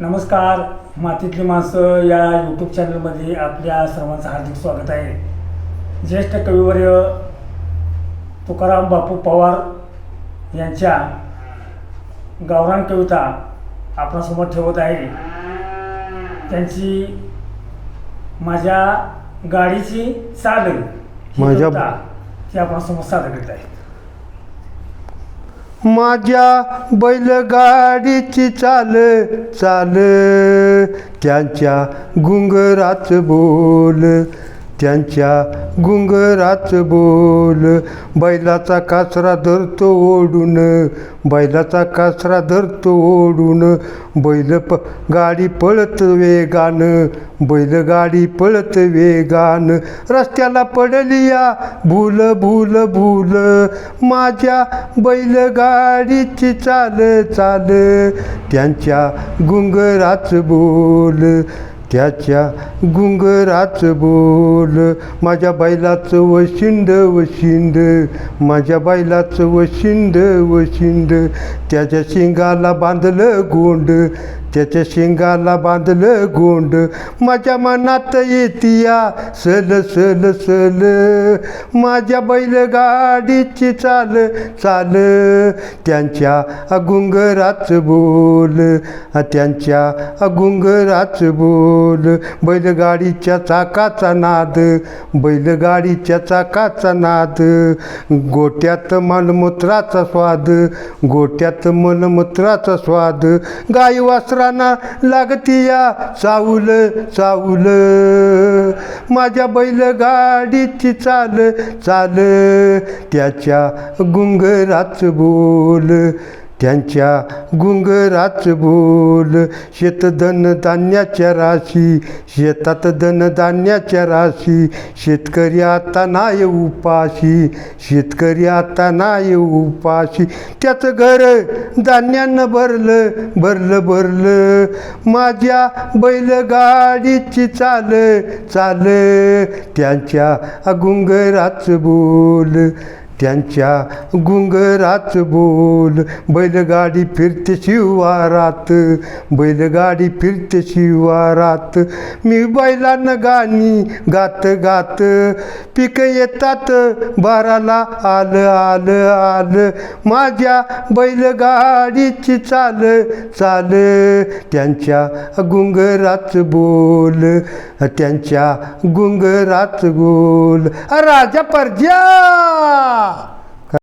नमस्कार मातीतली माणसं या यूट्यूब चॅनलमध्ये आपल्या सर्वांचं हार्दिक स्वागत आहे. ज्येष्ठ कविवर्य तुकाराम बापू पवार यांच्या गावरान कविता आपणासमोर ठेवत आहे. त्यांची माझ्या गाडीची चाल ही कविता ती आपणासमोर सादर करीत आहे माझ्या बैलगाडीची चाल चाल. त्यांच्या गुंगराच बोल. त्यांच्या गुंगराच बोल. बैलाचा कासरा धरतो ओढून. बैलाचा कासरा धरतो ओढून. बैल प गाडी पळत वेगान. बैलगाडी पळत वेगान. रस्त्याला पडलिया भूल भूल भूल. माझ्या बैलगाडीची चाल चाल. त्यांच्या गुंगराच बोल. त्याच्या गुंगराच बोल माझ्या बैलाचं वशिंड वशिंड माझ्या बैलाचं वशिंड वशिंड त्याच्या शिंगाला बांधलं गोंड त्याच्या शिंगाला बांधलं गोंड. माझ्या मनात येतिया सल सल सल. माझ्या बैलगाडीची चाल चाल. त्यांच्या गुंगराच बोल. त्यांच्या अगुंगराच बोल. बैलगाडीच्या चाकाचा नाद बैलगाडीच्या चाकाचा नाद. गोट्यात मलमूत्राचा स्वाद गोट्यात मलमूत्राचा स्वाद. गाई वासरांना लागतीया चावल चावल माझ्या बैलगाडीची चाल चाल. त्याच्या गुंगराच बोल. त्यांच्या गुंगराच बोल. शेतधन धान्याच्या राशी शेतात धनधान्याच्या राशी. शेतकरी आता नाय उपाशी शेतकरी आता नाही उपाशी. त्याचं घर धान्यानं भरलं भरलं भरलं. माझ्या बैलगाडीची चाल चाल. त्यांच्या गुंगराच बोल. त्यांच्या गुंगराच बोल बैलगाडी फिरते शिवारात बैलगाडी फिरते शिवारात. मी बैलानं गाणी गात गात पिकं येतात बाराला आलं आलं आलं. माझ्या बैलगाडीची चाल चाल. त्यांच्या गुंगराच बोल त्यांच्या गुंगराच बोल. राजा परजा Allah